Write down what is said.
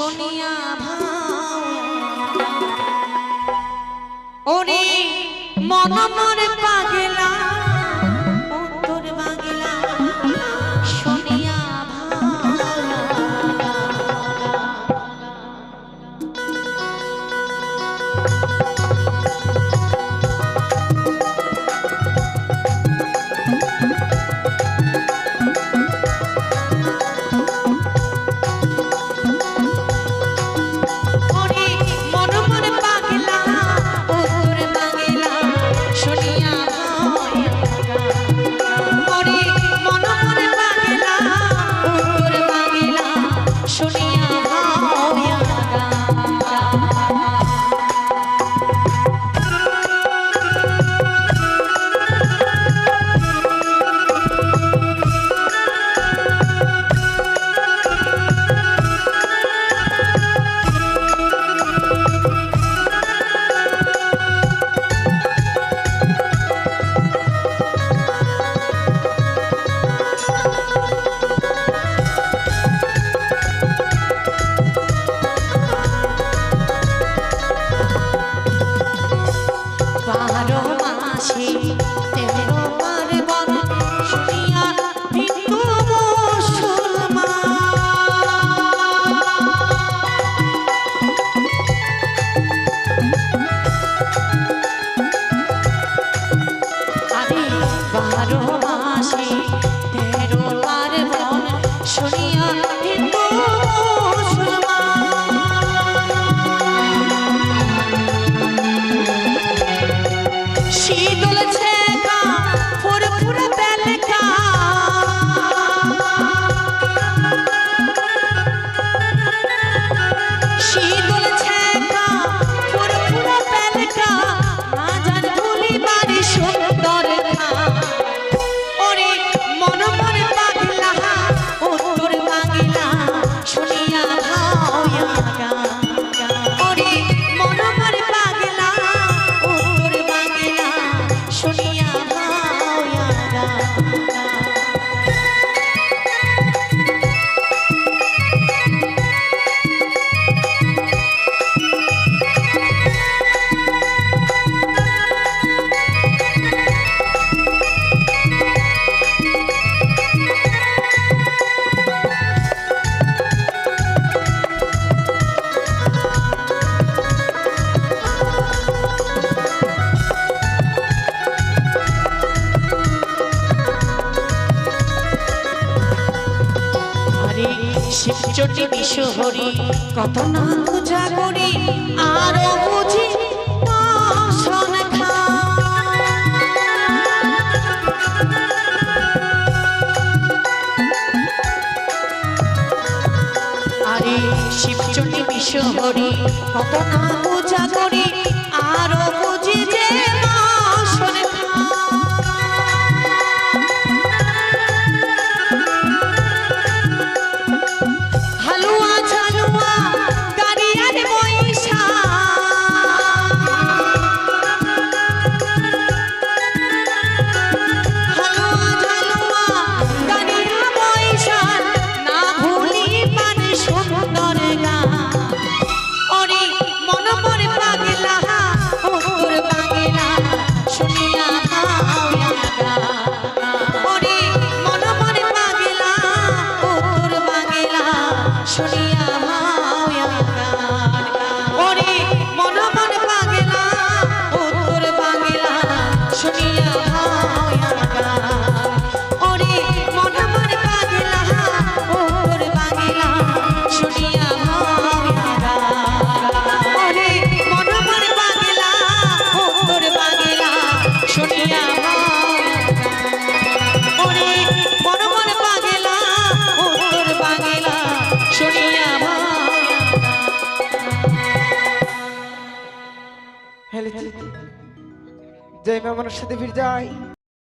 শুনিয়া ভাও। ওরে মন পা চটি কিশোরী কত না পূজা করি আরও বুঝি শিবচটি বিশ্বহরি কত না পূজা করি যে মেহমানের সাথে ফিরে যায়